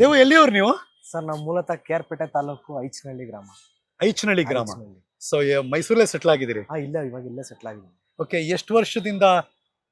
ದೇವು ಎಲ್ಲಿಯವ್ರು ನೀವು? ಸರ್ ನಮ್ಮ ಮೂಲತಃ ಕೇರ್ಪೇಟೆ ತಾಲೂಕು ಐಚನಹಳ್ಳಿ ಗ್ರಾಮ. ಐಚನಹಳ್ಳಿ ಗ್ರಾಮ. ಐಚನಹಳ್ಳಿ. ಸೊ ಮೈಸೂರಲ್ಲೇ ಸೆಟ್ಲ್ ಆಗಿದ್ದೀರಿ? ಹಾ ಇಲ್ಲ ಇವಾಗ ಇಲ್ಲೇ ಸೆಟ್ಲ್ ಆಗಿದ್ದೀನಿ. ಓಕೆ ಎಷ್ಟು ವರ್ಷದಿಂದ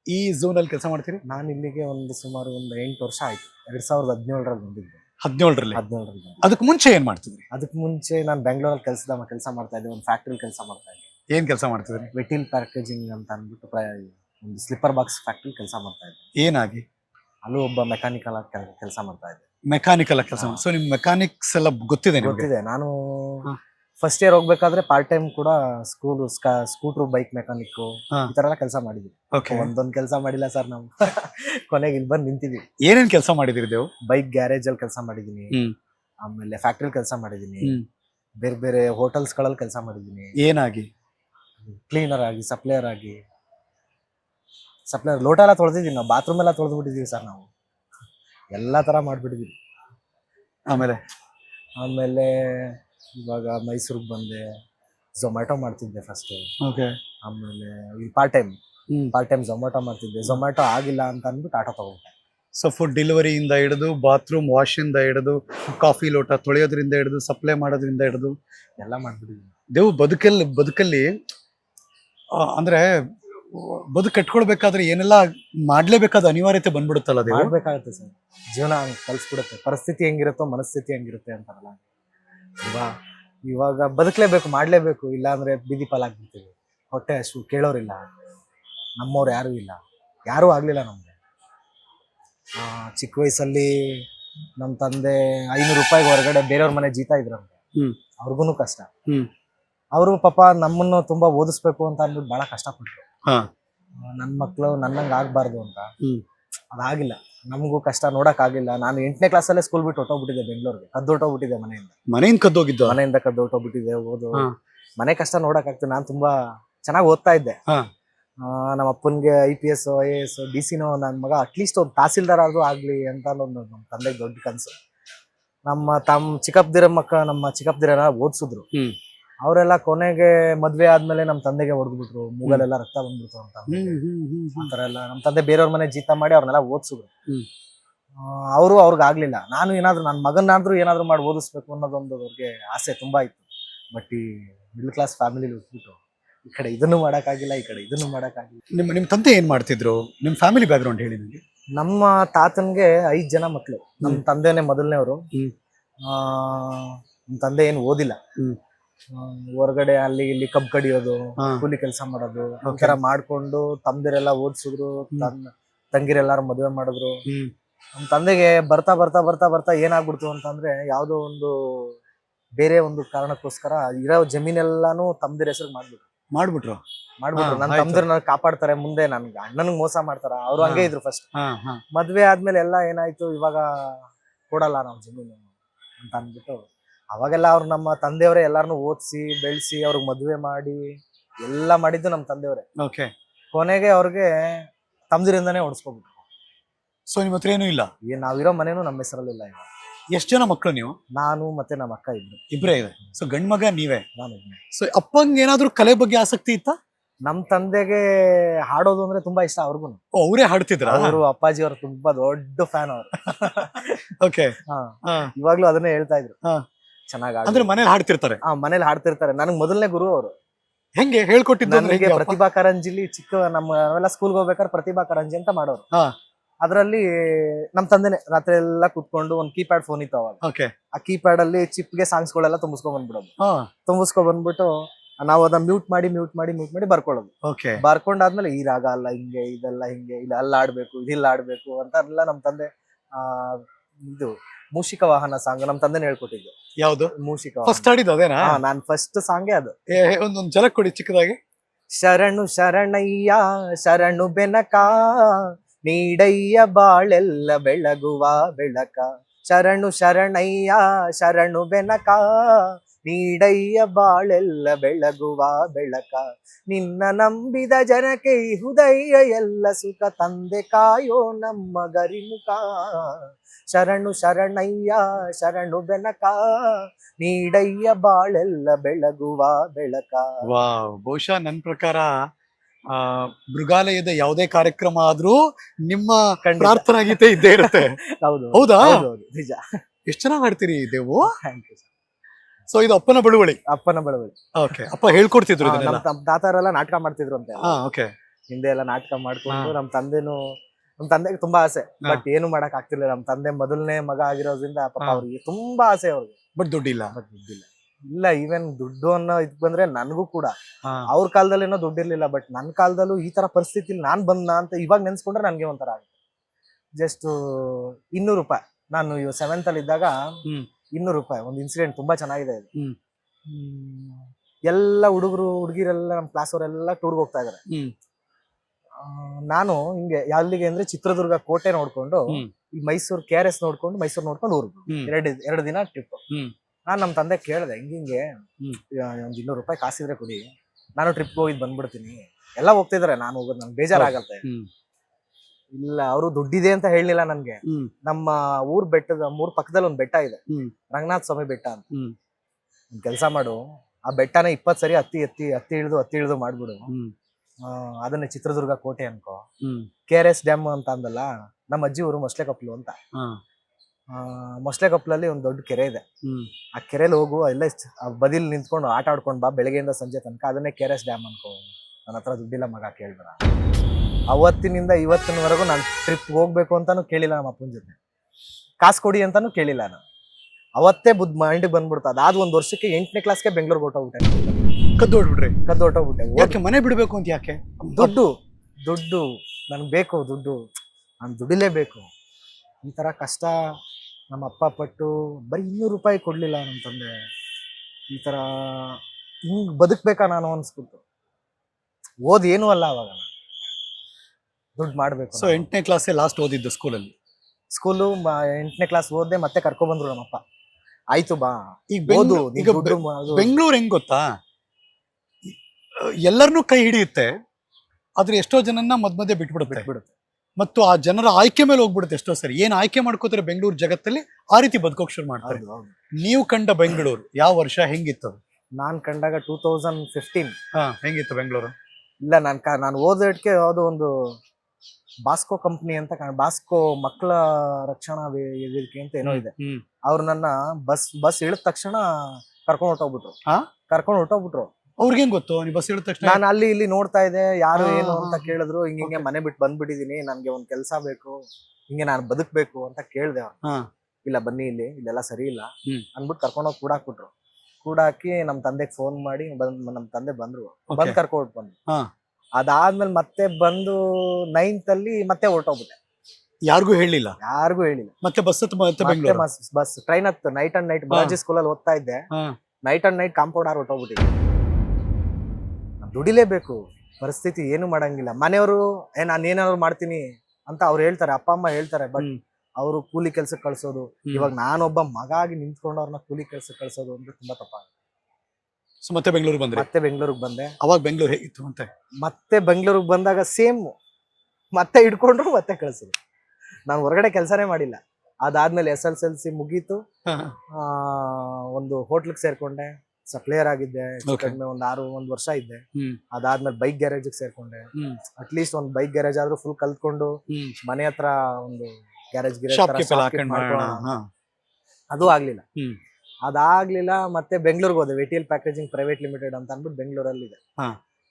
ಈ ಝೋನ್ ಅಲ್ಲಿ ಕೆಲಸ ಮಾಡ್ತೀರಿ? ನಾನು ಇಲ್ಲಿಗೆ ಒಂದು ಸುಮಾರು ಒಂದು ಎಂಟು ವರ್ಷ ಆಯ್ತು. ಎರಡ್ ಸಾವಿರದ ಹದಿನೇಳರಲ್ಲಿ ಬಂದಿದ್ದೆ. ಹದಿನೇಳರಲ್ಲಿ? ಹದಿನೇಳರಲ್ಲಿ. ಅದಕ್ಕೆ ಮುಂಚೆ ಏನ್ ಮಾಡ್ತಿದ್ರಿ? ಅದಕ್ಕೆ ಮುಂಚೆ ನಾನು ಬೆಂಗಳೂರಲ್ಲಿ ಕೆಲಸದ ಕೆಲಸ ಮಾಡ್ತಾ ಇದ್ದೆ. ಒಂದು ಫ್ಯಾಕ್ಟ್ರಿ ಕೆಲಸ ಮಾಡ್ತಾ ಇದ್ದೆ. ಏನ್ ಕೆಲಸ ಮಾಡ್ತಿದ್ರಿ? ವೆಟಿಲ್ ಪ್ಯಾಕೇಜಿಂಗ್ ಅಂತ ಅಂದ್ಬಿಟ್ಟು ಪ್ರ- ಒಂದು ಸ್ಲಿಪ್ಪರ್ ಬಾಕ್ಸ್ ಫ್ಯಾಕ್ಟ್ರಿ ಕೆಲಸ ಮಾಡ್ತಾ ಇದ್ದೆ. ಏನಾಗಿ? ಅಲ್ಲೂ ಒಬ್ಬ ಮೆಕ್ಯಾನಿಕಲ್ ಆಗಿ ಕೆಲಸ ಮಾಡ್ತಾ ಇದ್ದೆ. ಮೆಕ್ಯಾನಿಕಲ್ ಕೆಲಸ. ಸೊ ನಿಮ್ ಮೆಕ್ಯಾನಿಕ್ಸ್ ಎಲ್ಲ ಗೊತ್ತಿದೆ ನಿಮ್ಗೆ? ಗೊತ್ತಿದೆ. ನಾನು ಹಾ. ಫಸ್ಟ್ ಇಯರ್ ಹೋಗ್ಬೇಕಾದ್ರೆ ಪಾರ್ಟ್ ಟೈಮ್ ಕೂಡ ಸ್ಕೂಲ್ ಸ್ಕೂಟ್ರು ಬೈಕ್ ಮೆಕ್ಯಾನಿಕ್ ಹಾ. ಈ ತರ ಎಲ್ಲ ಕೆಲಸ ಮಾಡಿದ್ವಿ. ಓಕೆ ಒಂದೊಂದ್ ಕೆಲಸ ಮಾಡಿಲ್ಲ ಸರ್ ನಾವು. ಕೊನೆಗೆ ಇಲ್ಲಿ ಬಂದು ನಿಂತಿದ್ವಿ. ಏನೇನ್ ಕೆಲಸ ಮಾಡಿದಿರಿ ದೇವು? ಬೈಕ್ ಗ್ಯಾರೇಜ್ ಅಲ್ಲಿ ಕೆಲಸ ಮಾಡಿದೀನಿ ಹ್ಮ್. ಆಮೇಲೆ ಫ್ಯಾಕ್ಟ್ರಿ ಕೆಲಸ ಮಾಡಿದೀನಿ ಹ್ಮ್. ಬೇರೆ ಬೇರೆ ಹೋಟೆಲ್ಸ್ಗಳಲ್ಲಿ ಕೆಲಸ ಮಾಡಿದೀನಿ ಏನಾಗಿ? ಕ್ಲೀನರ್ ಆಗಿ ಸಪ್ಲೈಯರ್ ಆಗಿ. ಸಪ್ಲೈಯರ್ ಲೋಟ ಎಲ್ಲ ತೊಳೆದಿದ್ದೀವಿ ನಾವು. ಬಾತ್ರೂಮ್ ಎಲ್ಲ ತೊಳೆದು ಬಿಟ್ಟಿದೀವಿ ಸರ್ ನಾವು. ಎಲ್ಲಾ ತರ ಮಾಡ್ಬಿಟ್ಟಿದೀವಿ. ಆಮೇಲೆ? ಆಮೇಲೆ ಇವಾಗ ಮೈಸೂರಿಗೆ ಬಂದೆ ಝೊಮ್ಯಾಟೊ ಮಾಡ್ತಿದ್ದೆ ಫಸ್ಟ್ ಓಕೆ. ಆಮೇಲೆ part time part time Zomato ಮಾಡ್ತಿದ್ದೆ. ಝೊಮ್ಯಾಟೊ ಆಗಿಲ್ಲ ಅಂತ ಅಂದ್ಬಿಟ್ಟು ಆಟೋ ತಗೊಂಡೆ. ಸೊ ಫುಡ್ ಡೆಲಿವರಿಯಿಂದ ಹಿಡಿದು ಬಾತ್ರೂಮ್ ವಾಶ್ ಇಂದ ಹಿಡಿದು ಕಾಫಿ ಲೋಟ ತೊಳೆಯೋದ್ರಿಂದ ಹಿಡಿದು ಸಪ್ಲೈ ಮಾಡೋದ್ರಿಂದ ಹಿಡಿದು. ಎಲ್ಲ ಮಾಡ್ಬಿಟ್ಟಿದ್ದೀನಿ ದೇವ್ ಬದುಕಲ್ಲಿ ಬದುಕಲ್ಲಿ ಆ, ಅಂದ್ರೆ ಬದುಕು ಕಟ್ಕೊಳ್ಬೇಕಾದ್ರೆ ಏನೆಲ್ಲ ಮಾಡ್ಲೇಬೇಕಾದ ಅನಿವಾರ್ಯತೆ ಬಂದ್ಬಿಡುತ್ತಲ್ಲ ಅದು ಮಾಡ್ಬೇಕಾಗತ್ತೆ ಸರ್. ಜೀವನ ಹಂಗೆ ಕಲ್ಸ್ಬಿಡುತ್ತೆ. ಪರಿಸ್ಥಿತಿ ಹೆಂಗಿರುತ್ತೋ ಮನಸ್ಥಿತಿ ಹೆಂಗಿರುತ್ತೆ ಅಂತಾರಲ್ಲ. ಅಲ್ವಾ ಇವಾಗ ಬದುಕಲೇಬೇಕು ಮಾಡಲೇಬೇಕು ಇಲ್ಲ ಅಂದ್ರೆ ಬೀದಿ ಪಾಲಾಗ್ಬಿಡ್ತೀವಿ. ಹೊಟ್ಟೆ ಅಷ್ಟು ಕೇಳೋರಿಲ್ಲ. ನಮ್ಮವ್ರು ಯಾರೂ ಇಲ್ಲ. ಯಾರೂ ಆಗ್ಲಿಲ್ಲ ನಮ್ಗೆ. ಆ, ಚಿಕ್ಕ ವಯಸ್ಸಲ್ಲಿ ನಮ್ಮ ತಂದೆ ಐನೂರು ರೂಪಾಯಿಗೆ ಹೊರಗಡೆ ಬೇರೆಯವ್ರ ಮನೆ ಜೀತ ಇದ್ರಂತೆ ಹ್ಮ್. ಅವ್ರಿಗೂ ಕಷ್ಟ. ಹ್ಮ್. ಅವರು ಪಾಪ ನಮ್ಮನ್ನು ತುಂಬಾ ಓದಿಸ್ಬೇಕು ಅಂತ ಅಂದ್ಬಿಟ್ಟು ಭಾಳ ಕಷ್ಟಪಟ್ರು. ಹಾ. ನನ್ನ ಮಕ್ಳು ನನ್ನಂಗ್ ಆಗ್ಬಾರ್ದು ಅಂತ. ಅದಾಗಿಲ್ಲ. ನಮಗೂ ಕಷ್ಟ ನೋಡಕ್ ಆಗಿಲ್ಲ ನಾನು ಎಂಟನೇ ಕ್ಲಾಸಲ್ಲೇ ಸ್ಕೂಲ್ ಬಿಟ್ಟು ಹೊಟ್ಟೋಗ್ಬಿಟ್ಟಿದ್ದೆ ಬೆಂಗಳೂರಿಗೆ. ಕದ್ದೊಟ್ಟೋಗ್ಬಿಟ್ಟಿದ್ದೆ ಮನೆಯಿಂದ. ಮನೆಯಿಂದ ಕದ್ದೋಗಿದ್ದು ಮನೆಯಿಂದ ಕದ್ದೊಟ್ಟೋಗ್ಬಿಟ್ಟಿದ್ದೆ ಓದು. ಮನೆ ಕಷ್ಟ ನೋಡಕ್ ಆಗ್ತದೆ ನಾನು ತುಂಬಾ ಚೆನ್ನಾಗಿ ಓದ್ತಾ ಇದ್ದೆ. ನಮ್ಮ ಅಪ್ಪನ್ಗೆ I P S I S D ಸಿನೋ ನನ್ನ ಮಗ ಅಟ್ಲೀಸ್ಟ್ ಒಂದು ತಹಸೀಲ್ದಾರ್ ಆದ್ರೂ ಆಗ್ಲಿ ಅಂತ ಒಂದು ನಮ್ಮ ತಂದೆಗೆ ದೊಡ್ಡ ಕನಸು. ನಮ್ಮ ತಮ್ಮ ಚಿಕ್ಕಪ್ಪದಿರ ಮಕ್ಕ ನಮ್ಮ ಚಿಕ್ಕಪ್ಪದಿರನ ಓದಿಸಿದ್ರು. ಅವರೆಲ್ಲ ಕೊನೆಗೆ ಮದ್ವೆ ಆದ್ಮೇಲೆ ನಮ್ಮ ತಂದೆಗೆ ಹೊಡೆದ್ಬಿಟ್ರು. ಮೂಗಲೆಲ್ಲ ರಕ್ತ ಬಂದ್ಬಿಡ್ತು ಅಂತ ಆತರ ಎಲ್ಲ ನಮ್ಮ ತಂದೆ ಬೇರೆಯವ್ರ ಮನೆ ಜೀತ ಮಾಡಿ ಅವ್ರನ್ನೆಲ್ಲ ಓದಿಸಿದ್ರು. ಅವರು ಅವ್ರಿಗೆ ಆಗ್ಲಿಲ್ಲ. ನಾನು ಏನಾದ್ರು ನನ್ನ ಮಗನಾದ್ರೂ ಏನಾದ್ರು ಮಾಡಿ ಓದಿಸ್ಬೇಕು ಅನ್ನೋದೊಂದು ಅವ್ರಿಗೆ ಆಸೆ ತುಂಬಾ ಇತ್ತು. ಬಟ್ ಈ ಮಿಡ್ಲ್ ಕ್ಲಾಸ್ ಫ್ಯಾಮಿಲಿ ಹುಟ್ಬಿಟ್ಟು ಈ ಕಡೆ ಇದನ್ನು ಮಾಡೋಕ್ಕಾಗಿಲ್ಲ ಈ ಕಡೆ ಇದನ್ನು ಮಾಡೋಕ್ಕಾಗಿಲ್ಲ. ನಿಮ್ಮ ನಿಮ್ಮ ತಂದೆ ಏನು ಮಾಡ್ತಿದ್ರು? ನಿಮ್ಮ ಫ್ಯಾಮಿಲಿ ಬ್ಯಾಕ್ಗ್ರೌಂಡ್ ಹೇಳಿ ನನಗೆ. ನಮ್ಮ ತಾತನ್ಗೆ ಐದು ಜನ ಮಕ್ಕಳು ನಮ್ಮ ತಂದೆನೇ ಮೊದಲನೇವರು. ನಮ್ಮ ತಂದೆ ಏನು ಓದಿಲ್ಲ. ಹೊರಗಡೆ ಅಲ್ಲಿ ಇಲ್ಲಿ ಕಬ್ ಕಡಿಯೋದು. ಕೂಲಿ ಕೆಲಸ ಮಾಡೋದು ಈ. ತರ ಮಾಡ್ಕೊಂಡು ತಮ್ದಿರೆಲ್ಲ ಓದಿಸಿದ್ರು ತನ್ನ ತಂಗಿರೆಲ್ಲಾರು ಮದುವೆ ಮಾಡಿದ್ರು. ನಮ್ ನಮ್ಮ ತಂದೆಗೆ ಬರ್ತಾ ಬರ್ತಾ ಬರ್ತಾ ಬರ್ತಾ ಏನಾಗ್ಬಿಡ್ತು ಅಂತಂದ್ರೆ ಯಾವ್ದೋ ಒಂದು ಬೇರೆ ಒಂದು ಕಾರಣಕ್ಕೋಸ್ಕರ ಇರೋ ಜಮೀನೆಲ್ಲಾನು ತಮ್ದಿರ ಹೆಸರು ಮಾಡ್ಬಿಟ್ರು. ಮಾಡ್ಬಿಟ್ರು? ಮಾಡ್ಬಿಟ್ರು. ನನ್ ತಮ್ದ್ರ ಕಾಪಾಡ್ತಾರೆ ಮುಂದೆ ನನ್ಗೆ ಅಣ್ಣನಿಗೆ ಮೋಸ ಮಾಡ್ತಾರ ಅವ್ರು ಹಂಗೆ. ಇದ್ರು ಫಸ್ಟ್ ಮದ್ವೆ ಆದ್ಮೇಲೆ ಎಲ್ಲಾ ಏನಾಯ್ತು? ಇವಾಗ ಕೊಡಲ್ಲ ನಾವು ಜಮೀನು ಅಂತ ಅಂದ್ಬಿಟ್ಟು ಅವಾಗೆಲ್ಲ ಅವ್ರು ನಮ್ಮ ತಂದೆಯವರೇ ಎಲ್ಲಾರನು ಓದಿಸಿ ಬೆಳೆಸಿ ಅವ್ರಿಗೆ ಮದುವೆ ಮಾಡಿ ಎಲ್ಲ ಮಾಡಿದ್ದು ನಮ್ಮ ತಂದೆಯವರೇ. ಓಕೆ ಕೊನೆಗೆ ಅವ್ರಿಗೆ ತಮ್ದಿರಿಂದಾನೇ ಹೊಡ್ಸ್ಕೊಬಿಟ್ರು ಸೊ ನಿಮ್ಮ ಹತ್ರ ಏನೂ ಇಲ್ಲ? ಏನ್ ನಾವಿರೋ ಮನೇನು ನಮ್ಮ ಹೆಸರಲ್ಲಿಲ್ಲ ಈಗ ಎಷ್ಟು ಜನ ಮಕ್ಕಳು ನೀವು? ನಾನು ಮತ್ತೆ ನಮ್ಮ ಅಕ್ಕ ಇದ್ರು ಇಬ್ಬರೇ ಇದೆ ಸೊ ಗಂಡ್ ಮಗ ನೀವೇ? ನಾನು. ಸೊ ಅಪ್ಪಂಗೆ ಏನಾದ್ರು ಕಲೆ ಬಗ್ಗೆ ಆಸಕ್ತಿ ಇತ್ತಾ? ನಮ್ ತಂದೆಗೆ ಹಾಡೋದು ಅಂದ್ರೆ ತುಂಬಾ ಇಷ್ಟ ಅವ್ರಿಗೂ ಓ ಅವರೇ ಹಾಡ್ತಿದ್ರ? ಅವರು ಅಪ್ಪಾಜಿ ಅವ್ರು ತುಂಬಾ ದೊಡ್ಡ ಫ್ಯಾನ್ ಅವರು. ಓಕೆ ಹಾ. ಇವಾಗ್ಲೂ ಅದನ್ನೇ ಹೇಳ್ತಾ ಇದ್ರು. ಹಾ. ಚೆನ್ನಾಗಿ ಅಂದ್ರೆ ಮನೇಲಿ ಹಾಡ್ತಿರ್ತಾರೆ? ಹಾ ಮನೇಲಿ ಹಾಡ್ತಿರ್ತಾರೆ. ನನಗ್ ಮೊದಲನೇ ಗುರು ಅವರು. ಹೆಂಗೆ ಹೇಳ್ಕೊಟ್ಟಿದ್ದು ಅಂದ್ರೆ ನನಗೆ ಹೆಂಗೆ ಅಪ್ಪ? ಪ್ರತಿಭಾ ಕಾರಂಜಿಲಿ ಚಿಕ್ಕ ನಮ್ಮ ನಾವೆಲ್ಲ ಸ್ಕೂಲ್ಗೆ ಹೋಗ್ಬೇಕಾದ್ರೆ ಪ್ರತಿಭಾ ಕಾರಂಜಿ ಅಂತ ಮಾಡೋರು. ಹಾ. ಅದ್ರಲ್ಲಿ ನಮ್ ತಂದೆನೆ ರಾತ್ರಿ ಎಲ್ಲ ಕುತ್ಕೊಂಡು ಒಂದ್ ಕೀಪ್ಯಾಡ್ ಫೋನ್ ಇತ್ತು ಅವಾಗ. ಓಕೆ. ಆ ಕೀಪ್ಯಾಡ್ ಅಲ್ಲಿ ಚಿಪ್ಗೆ ಸಾಂಗ್ಸ್ ಗಳೆಲ್ಲ ತುಂಬಿಸ್ಕೊಂಡ್ ಬಂದ್ಬಿಡೋದು. ಹಾ. ತುಂಬಿಸ್ಕೊಂಡ್ ಬಂದ್ಬಿಟ್ಟು ನಾವು ಅದನ್ನ ಮ್ಯೂಟ್ ಮಾಡಿ ಮ್ಯೂಟ್ ಮಾಡಿ ಮ್ಯೂಟ್ ಮಾಡಿ ಬರ್ಕೊಳ್ಳೋದು. ಓಕೆ. ಬರ್ಕೊಂಡಾದ್ಮೇಲೆ ಈ ರಾಗ ಅಲ್ಲ ಹಿಂಗೆ ಇದೆಲ್ಲ ಹಿಂಗೆ ಇಲ್ಲ ಅಲ್ಲಿ ಆಡ್ಬೇಕು ಇದಿಲ್ಲ ಆಡ್ಬೇಕು ಅಂತ ಎಲ್ಲ ನಮ್ ತಂದೆ ಆ ಇದು ಮೂಷಿಕ ವಾಹನ ಸಾಂಗ್ ನಮ್ ತಂದೆ ಹೇಳ್ಕೊಟ್ಟಿದ್ದು. ಯಾವ್ದು? ಮೂಷಿಕ ಫಸ್ಟ್ ಹಾಡಿದ್ದು ಅದೇನಾ? ನಾನ್ ಫಸ್ಟ್ ಸಾಂಗೇ ಅದು. ಏ, ಒಂದೊಂದ್ ಜಲಕ್ ಕೊಡಿ ಚಿಕ್ಕದಾಗಿ. ಶರಣು ಶರಣಯ್ಯ ಶರಣು ಬೆನಕ ನೀಡಯ್ಯ ಬಾಳೆಲ್ಲ ಬೆಳಗುವ ಬೆಳಕ. ಶರಣು ಶರಣಯ್ಯ ಶರಣು ಬೆನಕ ನೀಡಯ್ಯ ಬಾಳೆಲ್ಲ ಬೆಳಗುವ ಬೆಳಕ. ನಿನ್ನ ನಂಬಿದ ಜನಕ್ಕೆ ಹೃದಯ ಎಲ್ಲ ಸುಖ ತಂದೆ ಕಾಯೋ ನಮ್ಮ ಗರಿಮುಖ. ಶರಣು ಶರಣಯ್ಯ ಶರಣು ಬೆನಕ ನೀಡಯ್ಯ ಬಾಳೆಲ್ಲ ಬೆಳಗುವ ಬೆಳಕ. ವಾ ಬಹುಶಃ ನನ್ ಪ್ರಕಾರ ಆ ಮೃಗಾಲಯದ ಯಾವುದೇ ಕಾರ್ಯಕ್ರಮ ಆದ್ರೂ ನಿಮ್ಮ. ಪ್ರಾರ್ಥನಾ ಗೀತೆ ಇದ್ದೇ ಇರುತ್ತೆ. ಹೌದು ಹೌದಾ? ನಿಜ. ಎಷ್ಟು ಚೆನ್ನಾಗಿ ಆಡ್ತೀರಿ ದೇವು? ಥ್ಯಾಂಕ್ ಯು ಸೊ ಇದು ಅಪ್ಪನ ಬಳುವಳಿ. ಅಪ್ಪನ ಬಳುವಳಿ. ಓಕೆ ಅಪ್ಪ ಹೇಳ್ಕೊಡ್ತಿದ್ರು ಇದನ್ನೆಲ್ಲ. ತಾತಾರೆಲ್ಲ ನಾಟಕ ಮಾಡ್ತಿದ್ರು ಅಂತ. ಹಾ ಓಕೆ ಹಿಂದೆ ಎಲ್ಲ ನಾಟಕ ಮಾಡ್ಕೊಂಡು. ನಮ್ ತಂದೆನು ನಮ್ ತಂದೆಗೆ ತುಂಬಾ ಆಸೆ. ಬಟ್ ಏನು ಮಾಡಕ್ ಆಗ್ತಿಲ್ಲ ನಮ್ ತಂದೆ ಮೊದಲನೇ ಮಗ ಆಗಿರೋದ್ರಿಂದ ಪಾಪ. ಅವ್ರಿಗೆ ತುಂಬಾ ಆಸೆ ಅವ್ರಿಗೆ. ಬಟ್ ದುಡ್ಡಿಲ್ಲ. ಬಟ್ ದುಡ್ಡಿಲ್ಲ. ಇಲ್ಲ ಈವನ್ ದುಡ್ಡು ಅನ್ನೋ ಇದ್ ಬಂದ್ರೆ ನನ್ಗೂ ಕೂಡ. ಅವ್ರ ಕಾಲದಲ್ಲಿ ಏನೋ ದುಡ್ಡಿರ್ಲಿಲ್ಲ ಬಟ್ ನನ್ನ ಕಾಲದಲ್ಲೂ ಈ ತರ ಪರಿಸ್ಥಿತಿಲಿ ನಾನ್ ಬಂದ ಅಂತ ಇವಾಗ ನೆನ್ಸ್ಕೊಂಡ್ರೆ ನನ್ಗೆ ಒಂಥರ ಆಗುತ್ತೆ. ಜಸ್ಟ್ ಇನ್ನೂರು ರೂಪಾಯಿ. ನಾನು ಸೆವೆಂತ್ ಅಲ್ಲಿ ಇದ್ದಾಗ. ಇನ್ನೂರು ರೂಪಾಯಿ ಒಂದು ಇನ್ಸಿಡೆಂಟ್ ತುಂಬಾ ಚೆನ್ನಾಗಿದೆ ಇದು. ಹ್ಮ್. ಎಲ್ಲ ಹುಡುಗರು ಹುಡುಗಿರೆಲ್ಲ ನಮ್ಮ ಕ್ಲಾಸ್ ಅವರೆಲ್ಲ ಟೂರ್ಗೆ ಹೋಗ್ತಾ ಇದಾರೆ. ಹ್ಮ್. ಆ, ನಾನು ಹಿಂಗೆ ಯಾವ್ದಿಗೆ ಅಂದ್ರೆ ಚಿತ್ರದುರ್ಗ ಕೋಟೆ ನೋಡ್ಕೊಂಡು ಹ್ಮ್. ಈ ಮೈಸೂರು ಕೆ ಆರ್ ಎಸ್ ನೋಡ್ಕೊಂಡು ಮೈಸೂರು ನೋಡ್ಕೊಂಡು ಊರು. ಹ್ಮ್. ಎರಡು ಎರಡು ದಿನ ಟ್ರಿಪ್ ನಾನು ನಮ್ ನಮ್ಮ ತಂದೆ ಕೇಳಿದೆ ಹಿಂಗಿಂಗೆ ಹ್ಮ್. ಒಂದ್ ಇನ್ನೂರು ರೂಪಾಯಿ ಕಾಸಿದ್ರೆ ಕೊಡಿ. ನಾನು ಟ್ರಿಪ್ ಹೋಗಿದ್ ಬಂದ್ಬಿಡ್ತೀನಿ. ಎಲ್ಲ ಹೋಗ್ತಿದಾರೆ ನಾನು ಹೋಗೋದು ನನ್ಗೆ ಬೇಜಾರಾಗತ್ತೆ ಹ್ಮ್. ಇಲ್ಲ ಅವರು ದುಡ್ಡಿದೆ ಅಂತ ಹೇಳಲಿಲ್ಲ ನನ್ಗೆ. ಹ್ಮ್. ನಮ್ಮ ಊರ್ ಬೆಟ್ಟದ ಮೂರ್ ಪಕ್ಕದಲ್ಲಿ ಒಂದ್ ಬೆಟ್ಟ ಇದೆ. ಹ್ಮ್. ರಂಗನಾಥ ಸ್ವಾಮಿ ಬೆಟ್ಟ ಅಂತ. ಹ್ಮ್. ಕೆಲಸ ಮಾಡು. ಆ ಬೆಟ್ಟನ ಇಪ್ಪತ್ ಸರಿ ಹತ್ತಿ ಹತ್ತಿ ಹತ್ತಿ ಇಳಿದು ಹತ್ತಿ ಇಳಿದು ಮಾಡ್ಬಿಡು. ಅದನ್ನ ಆ, ಅದನ್ನೇ ಚಿತ್ರದುರ್ಗ ಕೋಟೆ ಅನ್ಕೋ. ಹ್ಮ್. ಕೆ ಆರ್ ಎಸ್ ಡ್ಯಾಮ್ ಅಂತ ಅಂದಲ್ಲ ನಮ್ಮ ಅಜ್ಜಿ ಊರು ಮೊಸ್ಲೆಕಪ್ಲು ಅಂತ. ಹಾ. ಆ, ಮೊಸ್ಲೆಕಪ್ಲಲ್ಲಿ ಒಂದು ದೊಡ್ಡ ಕೆರೆ ಇದೆ. ಹ್ಮ್. ಆ ಕೆರೆಲಿ ಹೋಗು ಎಲ್ಲ ಬದಿಲ್ ನಿಂತ್ಕೊಂಡು ಆಟ ಆಡ್ಕೊಂಡು ಬಾ ಬೆಳಗ್ಗೆಯಿಂದ ಸಂಜೆ ತನಕ. ಅದನ್ನೇ ಕೆ ಆರ್ ಎಸ್ ಡ್ಯಾಮ್ ಅನ್ಕೋ. ನನ್ನ ಹತ್ರ ದುಡ್ಡಿಲ್ಲ ಮಗ ಕೇಳಿದ್ರ ಅವತ್ತಿನಿಂದ ಇವತ್ತಿನವರೆಗೂ ನಾನು ಟ್ರಿಪ್ ಹೋಗ್ಬೇಕು ಅಂತಾನು ಕೇಳಿಲ್ಲ ನಮ್ಮ ಅಪ್ಪನ ಜೊತೆ. ಕಾಸು ಕೊಡಿ ಅಂತಾನು ಕೇಳಿಲ್ಲ ನಾನು. ಅವತ್ತೇ ಬುದ್ಧ ಮೈಂಡಿಗೆ ಬಂದ್ಬಿಡ್ತು. ಅದಾದ ಒಂದು ವರ್ಷಕ್ಕೆ ಎಂಟನೇ ಕ್ಲಾಸ್ಗೆ ಬೆಂಗಳೂರಿಗೆ ಹೊಟ್ಟೋಗ್ಬಿಟ್ಟೆ ಕದ್ದು ಹೊಡ್ಬಿಡ್ರಿ. ಕದ್ದು ಹೊಟ್ಟೋಗ್ಬಿಟ್ಟೆ ಯಾಕೆ ಮನೆ ಬಿಡಬೇಕು ಅಂತ ಯಾಕೆ? ದುಡ್ಡು ದುಡ್ಡು ನನ್ಗೆ ಬೇಕು ದುಡ್ಡು. ನಾನು ದುಡಿಲೇಬೇಕು. ಈ ತರ ಕಷ್ಟ ನಮ್ಮ ಅಪ್ಪ ಪಟ್ಟು ಬರೀ ಇನ್ನೂರು ರೂಪಾಯಿ ಕೊಡ್ಲಿಲ್ಲ ನಮ್ಮ ತಂದೆ. ಈ ತರ ಹಿಂಗೆ ಬದುಕ್ಬೇಕಾ ನಾನು ಅನ್ಸ್ಬಿಟ್ಟು ಓದ್ ಏನು ಅಲ್ಲ ಅವಾಗ. ನಾನು ದುಡ್ಡು ಮಾಡಬೇಕು ಸೊ ಎಂಟನೇ ಕ್ಲಾಸೇ ಲಾಸ್ಟ್ ಓದಿದ್ದು ಸ್ಕೂಲಲ್ಲಿ ಸ್ಕೂಲು ಎಂಟನೇ ಕ್ಲಾಸ್ ಓದ್ದೆ ಮತ್ತೆ ಕರ್ಕೊಂಡ್ ಬಂದ್ರು ನಮ್ಮಪ್ಪ. ಆಯ್ತು ಬಾ ಈಗ ಓದು ಈಗ ಬೆಂಗಳೂರು ಹೆಂಗ್ ಗೊತ್ತಾ? ಎಲ್ಲರನ್ನೂ ಕೈ ಹಿಡಿಯುತ್ತೆ ಆದ್ರೆ ಎಷ್ಟೋ ಜನನ್ನ ಮದ್ ಮಧ್ಯೆ ಬಿಟ್ಬಿಡುತ್ತೆ. ಬಿಟ್ಬಿಡುತ್ತೆ. ಮತ್ತು ಆ ಜನರ ಆಯ್ಕೆ ಮೇಲೆ ಹೋಗ್ಬಿಡುತ್ತೆ ಎಷ್ಟೋ ಸರಿ. ಏನ್ ಆಯ್ಕೆ ಮಾಡ್ಕೋತಾರೆ ಬೆಂಗಳೂರು ಜಗತ್ತಲ್ಲಿ? ಆ ರೀತಿ ಬದುಕೋಕ್ ಶುರು ಮಾಡ್ತಾರೆ. ನೀವು ಕಂಡ ಬೆಂಗಳೂರು ಯಾವ ವರ್ಷ ಹೆಂಗಿತ್ತು? ನಾನು ಕಂಡಾಗ ಟೂ ತೌಸಂಡ್ ಫಿಫ್ಟೀನ್ ಹಾ ಹೆಂಗಿತ್ತು ಬೆಂಗಳೂರು? ಇಲ್ಲ ನಾನು ನಾನು ಓದೋದಕ್ಕೆ ಯಾವುದೋ ಒಂದು ಬಾಸ್ಕೋ ಕಂಪ್ನಿ ಅಂತ ಬಾಸ್ಕೋ ಮಕ್ಕಳ ರಕ್ಷಣಾ ವೇದಿಕೆ ಅಂತ ಏನೋ ಇದೆ. ಅವ್ರು ನನ್ನ ಬಸ್ ಬಸ್ ಇಳಿದ ತಕ್ಷಣ ಕರ್ಕೊಂಡು ಹೊಟ್ಟೋಗ್ಬಿಟ್ರು? ಕರ್ಕೊಂಡು ಹೊಟ್ಟೋಗ್ಬಿಟ್ರು ಅವ್ರಿಗೆ ಗೊತ್ತು? ನೀವು ಬಸ್ ಇಳಿದ ತಕ್ಷಣ? ನಾನು ಅಲ್ಲಿ ಇಲ್ಲಿ ನೋಡ್ತಾ ಇದ್ದೆ ಯಾರು ಏನು ಅಂತ ಕೇಳಿದ್ರು ಹಿಂಗ ಹಿಂಗೆ ಮನೆ ಬಿಟ್ಟು ಬಂದ್ಬಿಟ್ಟಿದೀನಿ ನನ್ಗೆ ಒಂದ್ ಕೆಲಸ ಬೇಕು ಹಿಂಗೆ ನಾನು ಬದುಕ್ಬೇಕು ಅಂತ ಕೇಳ್ದೆ ಅವ್ರು. ಇಲ್ಲ ಬನ್ನಿ ಇಲ್ಲಿ ಇಲ್ಲೆಲ್ಲ ಸರಿ ಇಲ್ಲ. ಅನ್ಬಿಟ್ಟು ಕರ್ಕೊಂಡೋಗಿ ಕೂಡಾಕ್ಬಿಟ್ರು. ಕೂಡಾಕಿ ನಮ್ ತಂದೆಗೆ ಫೋನ್ ಮಾಡಿ ಬಂದ್ ನಮ್ ತಂದೆ ಬಂದ್ರು. ಬಂದ್. ಕರ್ಕೊಂಡು ಬಂದ್ರು. ಅದಾದ್ಮೇಲೆ ಮತ್ತೆ ಬಂದು ನೈನ್ತ್ ಅಲ್ಲಿ ಮತ್ತೆ ಹೊರಟೋಗ್ಬಿಟ್ಟೆ. ಯಾರಿಗೂ ಹೇಳಿಲ್ಲ ಯಾರಿಗೂ ಹೇಳಿಲ್ಲ. ಮತ್ತೆ ಬಸ್ ಹತ್ತು ಮತ್ತೆ ಮತ್ತೆ ಬೆಂಗಳೂರು? ಬಸ್ ಬಸ್ ಟ್ರೈನ್ ಹತ್ತು ನೈಟ್ ಅಂಡ್ ನೈಟ್ ಬಾಜಿ ಸ್ಕೂಲ್ ಅಲ್ಲಿ ಓದ್ತಾ ಇದ್ದೆ. ನೈಟ್ ಅಂಡ್ ನೈಟ್ ಕಾಂಪೌಂಡ್ ಆರ್ ಹೊರಟೋಗ್ಬಿಟ್ಟಿದ್ದೆ ನಾನ್ ದುಡಿಲೇಬೇಕು. ಪರಿಸ್ಥಿತಿ ಏನು ಮಾಡಂಗಿಲ್ಲ. ಮನೆಯವರು ಏ ನಾನು ಏನಾದ್ರು ಮಾಡ್ತೀನಿ ಅಂತ ಅವ್ರು ಹೇಳ್ತಾರೆ. ಅಪ್ಪ ಅಮ್ಮ ಹೇಳ್ತಾರೆ. ಬಟ್. ಅವರು ಕೂಲಿ ಕೆಲ್ಸಕ್ಕೆ ಕಳ್ಸೋದು. ಇವಾಗ ನಾನೊಬ್ಬ ಮಗ ಆಗಿ ನಿಂತ್ಕೊಂಡು ಅವ್ರನ್ನ ಕೂಲಿ ಕೆಲ್ಸಕ್ಕೆ ಕಳ್ಸೋದು ಅಂದ್ರೆ ತುಂಬಾ ತಪ್ಪ ಸೊ ಮತ್ತೆ ಬೆಂಗಳೂರಿಗೆ ಬಂದ್ರೆ? ಮತ್ತೆ ಬೆಂಗಳೂರಿಗೆ ಬಂದೆ. ಅವಾಗ ಬೆಂಗಳೂರು ಹೇಗಿತ್ತು ಅಂತ? ಮತ್ತೆ ಬೆಂಗಳೂರಿಗೆ ಬಂದಾಗ ಸೇಮ್ ಮತ್ತೆ ಇಟ್ಕೊಂಡ್ರು ಮತ್ತೆ ಕಳಿಸಿದ್ರು. ನಾನು ಹೊರಗಡೆ ಕೆಲಸನೇ ಮಾಡಿಲ್ಲ. ಅದಾದ್ಮೇಲೆ ಎಸ್ ಎಲ್ ಎಲ್ ಸಿ ಮುಗೀತು. ಆ, ಒಂದು ಹೋಟ್ಲಿಗೆ ಸೇರ್ಕೊಂಡೆ. ಸಪ್ಲೈಯರ್ ಆಗಿದ್ದೆ. ಕಡಿಮೆ ಒಂದು ಆರು ಒಂದು ವರ್ಷ ಇದ್ದೆ. ಅದಾದ್ಮೇಲೆ ಬೈಕ್ ಗ್ಯಾರೇಜ್ ಸೇರ್ಕೊಂಡೆ. ಅಟ್ ಅಟ್ಲೀಸ್ಟ್ ಒಂದು ಬೈಕ್ ಗ್ಯಾರೇಜ್ ಆದ್ರೂ ಫುಲ್ ಕಲ್ತ್ಕೊಂಡು ಮನೆ ಹತ್ರ ಒಂದು ಗ್ಯಾರೇಜ್ ಗಿರೇಜ್ ಅದು ಆಗ್ಲಿಲ್ಲ. ಅದಾಗ್ಲಿಲ್ಲ ಮತ್ತೆ ಬೆಂಗಳೂರಿಗೆ ಹೋದೆ. ವೆಟಿಎಲ್ ಪ್ಯಾಕೇಜಿಂಗ್ ಪ್ರೈವೇಟ್ ಲಿಮಿಟೆಡ್ ಅಂತ ಅನ್ಬಿಟ್ಟು ಬೆಂಗಳೂರಲ್ಲಿ ಇದೆ.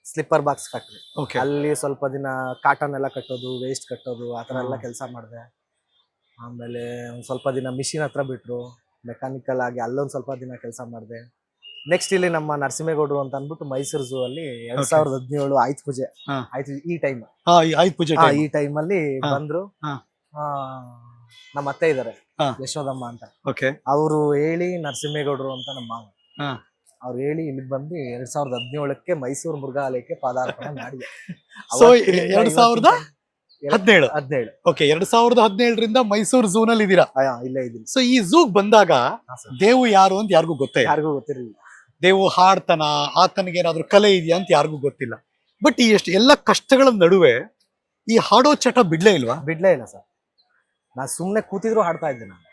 Slipper box factory. ಅಲ್ಲಿ ಸ್ವಲ್ಪ ದಿನ ಕಾಟನ್ ಎಲ್ಲ ಕಟ್ಟೋದು ವೇಸ್ಟ್ ಕಟ್ಟೋದು ಆ ಥರ ಎಲ್ಲ. ಕೆಲಸ ಮಾಡಿದೆ. ಆಮೇಲೆ ಒಂದು ಸ್ವಲ್ಪ ದಿನ ಮಿಷಿನ್ ಹತ್ರ ಬಿಟ್ರು. ಮೆಕ್ಯಾನಿಕಲ್ ಆಗಿ ಅಲ್ಲೊಂದು ಸ್ವಲ್ಪ ದಿನ ಕೆಲಸ ಮಾಡಿದೆ. ನೆಕ್ಸ್ಟ್ ಇಲ್ಲಿ ನಮ್ಮ ನರಸಿಂಹೇಗೌಡರು ಅಂತ ಅಂದ್ಬಿಟ್ಟು ಮೈಸೂರು ಝೂ ಅಲ್ಲಿ ಎರಡ್. ಸಾವಿರದ ಹದಿನೇಳು ಆಯ್ತು ಪೂಜೆ. ಆಯ್ತು ಈ ಟೈಮ್ ಈ ಟೈಮಲ್ಲಿ ಟೈಮ್ ಅಲ್ಲಿ ಬಂದ್ರು. ನಮ್ಮ ಅತ್ತೆ ಇದಾರೆ ಹಾ. ಯಶೋದಮ್ಮ ಅಂತ. ಓಕೆ. ಅವರು ಹೇಳಿ ನರಸಿಂಹೇಗೌಡರು ಅಂತ ನಮ್ಮ ಮಾವ. ಹಾ. ಅವ್ರು ಹೇಳಿ ಇಲ್ಲಿ ಬಂದು ಎರಡ್ ಸಾವಿರದ ಹದಿನೇಳಕ್ಕೆ ಮೈಸೂರು ಮೃಗಾಲಯಕ್ಕೆ ಪಾದಾರ್ಪಣೆ ಮಾಡಿದೆ. ಎರಡ್ ಸಾವಿರದ ಇವತ್ತಿನ- ಹದಿನೇಳು. ಹದಿನೇಳು. ಓಕೆ ಎರಡ್ ಸಾವಿರದ ಹದಿನೇಳರಿಂದ ಮೈಸೂರು ಝೂ ನಲ್ಲಿ ಇದೀರಾ ಆ, ಇಲ್ಲೇ ಇದೀನಿ ಸೊ ಈ ಝೂಗ್ ಬಂದಾಗ ಹಾ, sir. ದೇವು ಯಾರು ಅಂತ ಯಾರಿಗೂ ಗೊತ್ತೇ? ಇಲ್ಲ. ಯಾರಿಗೂ ಗೊತ್ತಿರಲಿಲ್ಲ. ದೇವು ಹಾಡ್ತಾನ ಆತನಿಗೆ ಏನಾದ್ರು ಕಲೆ ಇದೆಯಾ ಅಂತ ಯಾರಿಗೂ ಗೊತ್ತಿಲ್ಲ. ಬಟ್ ಈ ಎಷ್ಟು ಎಲ್ಲ ಕಷ್ಟಗಳ ನಡುವೆ ಈ ಹಾಡೋ ಚಟ ಬಿಡ್ಲೇ ಇಲ್ವಾ? ಬಿಡ್ಲೇ ಇಲ್ಲ ಸರ್. ನಾ ಸುಮ್ಮನೆ ಕೂತಿದ್ರು ಹಾಡ್ತಾ ಇದ್ದೆ ನಾನು.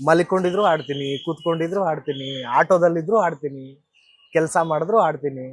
ಮಲಿಕೊಂಡಿದ್ರು ಹಾಡ್ತೀನಿ, ಕೂತ್ಕೊಂಡಿದ್ರು ಹಾಡ್ತೀನಿ ಆಟೋದಲ್ಲಿದ್ದರೂ ಹಾಡ್ತೀನಿ, ಕೆಲಸ ಮಾಡಿದ್ರು ಹಾಡ್ತೀನಿ.